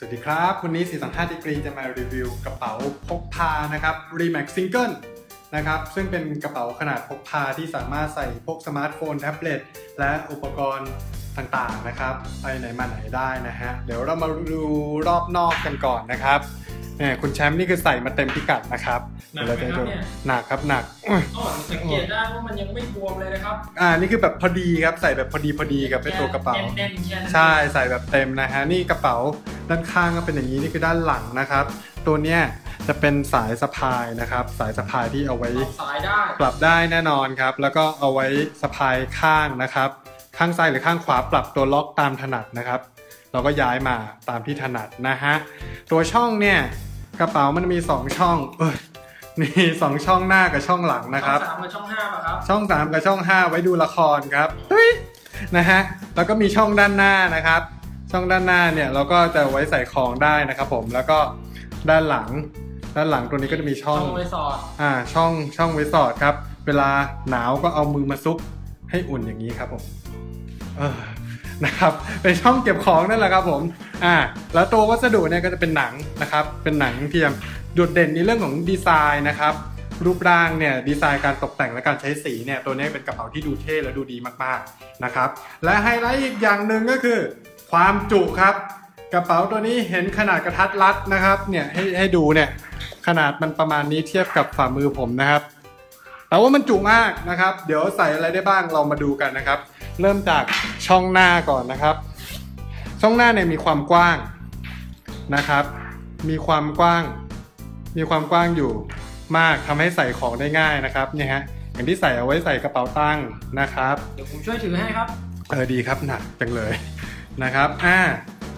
สวัสดีครับ วันนี้ 425ดีกรีจะมารีวิวกระเป๋าพกพานะครับ Remax Single นะครับ ซึ่งเป็นกระเป๋าขนาดพกพาที่สามารถใส่พกสมาร์ทโฟน แท็บเล็ต และอุปกรณ์ต่างๆนะครับ ไปไหนมาไหนได้นะฮะ เดี๋ยวเรามาดูรอบนอกกันก่อนนะครับ เนี่ยคุณแชมป์นี่คือใส่มาเต็มพิกัดนะครับหนักเดี๋ยวไหมเราจะครับดูเนี่ย หนักครับหนัก อ๋อสังเกตได้ว่ามันยังไม่บวมเลยนะครับอ่านี่คือแบบพอดีครับใส่แบบพอดีพอดีกับไอ้ตัวกระเป๋า แน่นๆแค่นั้นใช่ใส่แบบเต็มนะฮะนี่กระเป๋าด้านข้างก็เป็นอย่างนี้นี่คือด้านหลังนะครับ ตัวเนี้ยจะเป็นสายสะพายนะครับ สายสะพายที่เอาไว้เอาสายได้ ปรับได้แน่นอนครับ แล้วก็เอาไว้สะพายข้างนะครับ ข้างซ้ายหรือข้างขวาปรับตัวล็อกตามถนัดนะครับ เราก็ย้ายมาตามที่ถนัดนะฮะ ตัวช่องเนี่ย กระเป๋ามันมีสองช่องเอ้ยนี่สองช่องหน้ากับช่องหลังนะครับช่องสามกับช่องห้าป่ะครับ ช่อง3กับช่อง5ไว้ดูละครครับเฮ้ยนะฮะแล้วก็มีช่องด้านหน้านะครับ ช่องด้านหน้าเนี่ยเราก็จะไว้ใส่ของได้นะครับผมแล้วก็ด้านหลัง ด้านหลังตัวนี้ก็จะมีช่ช่อองงไว้สอดอ่าช่องช่องไว้สอดครับ เวลาหนาวก็เอามือมาซุกให้อุ่นอย่างนี้ครับผมเออ นะครับเป็นช่องเก็บของนั่นแหละครับผมอ่าแล้วตัววัสดุเนี่ยก็จะเป็นหนังนะครับเป็นหนังเทียมโดดเด่นในเรื่องของดีไซน์นะครับรูปร่างเนี่ยดีไซน์การตกแต่งและการใช้สีเนี่ยตัวนี้เป็นกระเป๋าที่ดูเท่และดูดีมากๆนะครับและไฮไลท์อีกอย่างหนึ่งก็คือ ความจุครับ กระเป๋าตัวนี้เห็นขนาดกระทัดรัดนะครับเนี่ยให้ให้ดูเนี่ยขนาดมันประมาณนี้เทียบกับฝ่ามือผมนะครับแต่ว่ามันจุมากนะครับ เดี๋ยวใส่อะไรได้บ้างเรามาดูกันนะครับ เริ่มจากช่องหน้าก่อนนะครับ ช่องหน้าเนี่ยมีความกว้างนะครับ มีความกว้าง มีความกว้างอยู่มากทำให้ใส่ของได้ง่ายนะครับเนี่ยฮะอย่างที่ใส่เอาไว้ใส่กระเป๋าตังค์นะครับ เดี๋ยวผมช่วยถือให้ครับ เออดีครับหนักจังเลยนะครับอ่า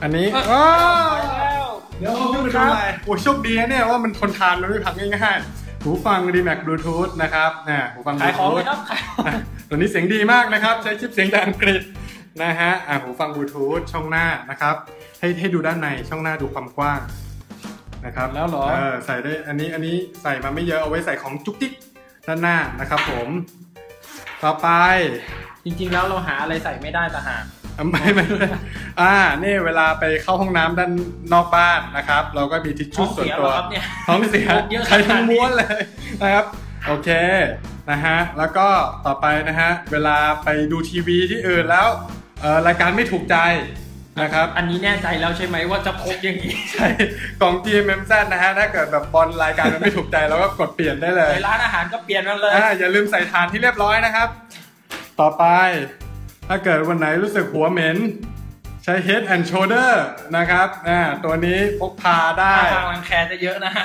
อันนี้เอ้ยอ้าไปแล้วเดี๋ยวเอาขึ้นมาดูอะไรโอ้ยโชคดีนะเนี่ยว่ามันทนทานมันไม่พังง่ายๆหูฟัง d m a c Bluetooth นะครับอ่าหูฟังขายของไหม Bluetooth ครับขายของอะ ตัวนี้เสียงดีมากนะครับ ใช้ชิปเสียงจากอังกฤษนะฮะอ่าหูฟังบลูทูธช่องหน้านะครับ ให้ให้ดูด้านในช่องหน้าดูความกว้างนะครับแล้วเหรอเออใส่ได้อันนี้อันนี้ใส่มาไม่เยอะเอาไว้ใส่ของจุกจิกด้านหน้านะครับผม ต่อไป จริงๆแล้วเราหาอะไรใส่ไม่ได้แต่หากอะไม่ไม่ไม่อ่า นี่เวลาไปเข้าห้องน้ำด้านนอกบ้านนะครับ เราก็มีทิชท้ชู่องส่วนเสียตัเหรวอครับเนี่ยท้องเสียเยอะขนาดนี้ใช้ทั้งม้วนเลยนะครับ โอเค นะฮะแล้วก็ต่อไปนะฮะเวลาไปดูทีวีที่อื่นแล้วเอ่อรายการไม่ถูกใจนะครับอันนี้แน่ใจแล้วใช่ไหมว่าจะพกอย่างนี้ใช่กล่อง GMMZ นะฮะถ้าเกิดแบบบอลรายการมันไม่ถูกใจเราก็กดเปลี่ยนได้เลยในร้านอาหารก็เปลี่ยนมันเลยอ่าอย่าลืมใส่ฐานที่เรียบร้อยนะครับ ต่อไปถ้าเกิดวันไหนรู้สึกหัวเหม็น ใช้ Head and Shoulder นะครับอ่าตัวนี้พกพาได้ทางรังแคจะเยอะนะฮะ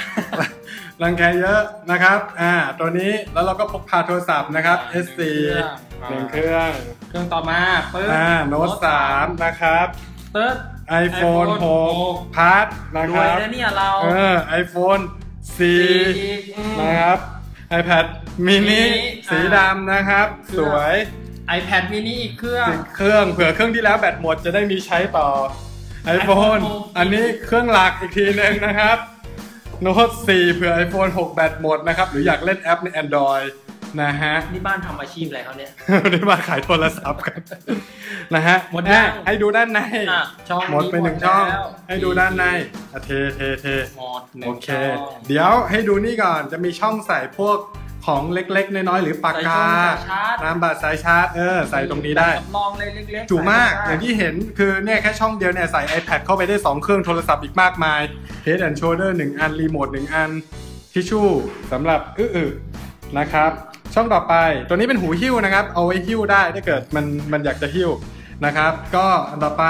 รังแคเยอะนะครับอ่าตัวนี้แล้วเราก็พกพาโทรศัพท์นะครับ S4 หนึ่งเครื่อง เครื่องต่อมาปึ๊บอ่าโน้ตสามนะครับเติร์ด iPhone 6พัดนะรควยรับแล้วเนี่ยเราเออ iPhone สี่4อืมนะครับ iPad mini mini สีดำนะครับเครื่สองวย iPad mini อีกเครื่องติดเครื่องเผื่อเครื่องที่แล้วแบตหมดจะได้มีใช้ต่อ iPhone อันนี้เครื่องหลักอีกทีหนึงนะครับโน้ต4เผื่อ iPhone 6 แบตหมดนะครับ หรืออยากเล่นแอปใน Android นะฮะนี่บ้านทำอาชีพอะไรเขาเนี่ยได้มาขายโทรศัพท์กันนะฮะหมดยังอะให้ดูด้านในอะช่องหมดไปหนึ่งช่องแล้วให้ดูด้านในอะเทเทเทหมดหนึ่โองเคช่องเดี๋ยวให้ดูนี่ก่อนจะมีช่องใส่พวก ของเล็กๆ น้อยๆ หรือปากกาใส่ช่องสายชาร์จน้ำบัตรสายชาร์จเออใส่ตรงนี้ได้สำรองเลยเล็กๆ จุมากใส่อย่างที่เห็นคือเนี่ยแค่ช่องเดียวเนี่ยใส่ iPad เข้าไปได้ 2 เครื่องโทรศัพท์อีกมากมาย Head and Shoulder 1 อัน รีโมท 1 อัน ทิชชู่สำหรับอื้อๆนะครับ ช่องต่อไปตัวนี้เป็นหูหิ้วนะครับ เอาไว้หิ้วได้ถ้าเกิดมันมันอยากจะหิ้วนะครับ ก็อันต่อไป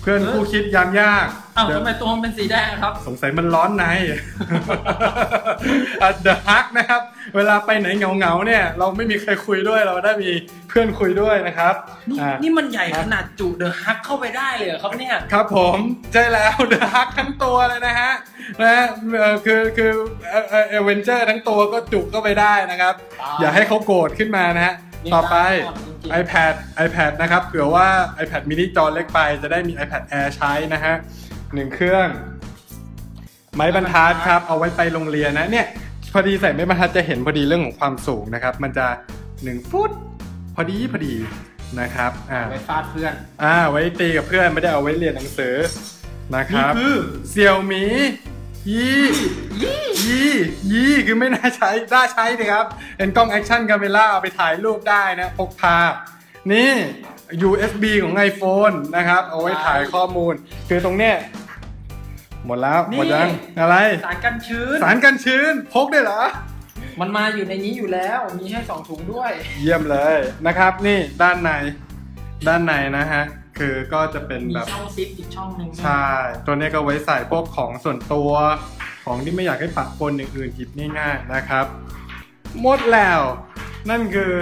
เพื่อนคู่คิดยามยากอ้าวเดี๋ยวทำไมตัวมันเป็นสีแดงครับ สงสัยมันร้อนในเดอะฮักนะครับ เวลาไปไหนเหงาๆเนี่ย เราไม่มีใครคุยด้วยเราได้มีเพื่อนคุยด้วยนะครับ นี่อ่านี่มันใหญ่ขนาดจุเดอะฮักเข้าไปได้เลยเหรอครับเนี่ย ครับผมใช่แล้วเดอะฮักทั้งตัวเลยนะฮะนะฮะเอ่อคือคือเอเอเวนเจอร์ทั้งตัวก็จุเข้าไปได้นะครับตายอย่าให้เขาโกรธขึ้นมานะฮะนี่ต่อไปได้หมด จริงๆ iPad iPad นะครับเผื่อว่า iPad mini จอเล็กไปจะได้มี iPad Air ใช้นะฮะหนึ่งเครื่อง ไม้บรรทัดครับ เอาไว้ไปโรงเรียนนะเนี่ย พอดีใส่ไม้บรรทัดจะเห็นพอดีเรื่องของความสูงนะครับ มันจะ 1 ฟุต พอดีพอดีนะครับอ่าไว้ฟาดเพื่อน อ่าไว้ตีกับเพื่อนไม่ได้เอาไว้เรียนหนังสือนะครับนี่คือเสี่ ยวหมียี่ยี่ยี่คือไม่น่าใช้น่าใช้นะครับเป็นกล้องแอคชั่น a าเมล่าเอาไปถ่ายรูปได้นะพกพา นี่ USB ของ iPhone นะครับ เอาไว้ถ่ายข้อมูล คือตรงเนี้ยหมดแล้วหมดยังอะไร สารกันชื้น สารกันชื้นพกได้เหรอ มันมาอยู่ในนี้อยู่แล้วมีให้สองถุงด้วย เยี่ยมเลยนะครับ นี่ด้านในด้านในนะฮะ คือก็จะเป็นมีแบบช่องซิปอีกช่องหนึ่งใช่ตัวนี้ก็ไว้ใส่พวกของส่วนตัวของที่ไม่อยากให้ปะปนอย่างอื่นหยิบง่ายๆนะครับ หมดแล้ว นั่นคือ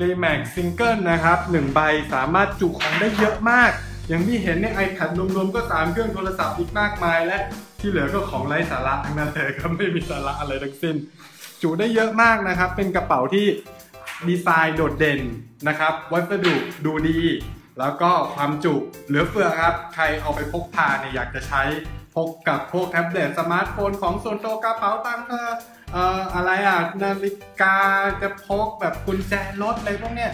Remax Single นะครับหนึ่งใบสามารถจุของได้เยอะมาก อย่างที่เห็นใน iPad รวมๆก็ 3 เครื่องโทรศัพท์อีกมากมายและที่เหลือก็ของไร้สาระทั้งนั้นเลยครับไม่มีสาระอะไรทั้งสิ้น จุได้เยอะมากนะครับ เป็นกระเป๋าที่ดีไซน์โดดเด่นนะครับ วัสดุดูดี แล้วก็ความจุเหลือเฟือครับ ใครเอาไปพกพาเนี่ยอยากจะใช้พกกับพวกแท็บเล็ตสมาร์ทโฟนของส่วนตัวกระเป๋าตังค์เอ่อเอ่ออะไรอะ นาฬิกาจะพกแบบกุญแจรถอะไรพวกเนี้ย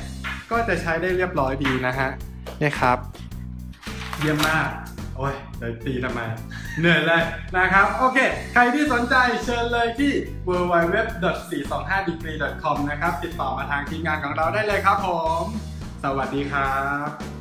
ก็จะใช้ได้เรียบร้อยดีนะฮะนี่ครับ เยี่ยมมาก โอ้ยเดี๋ยวตีทำไม เหนื่อยเลยนะครับ โอเค ใครที่สนใจเชิญเลยที่ www.425degree.com นะครับ ติดต่อมาทางทีมงานของเราได้เลยครับผม สวัสดีครับ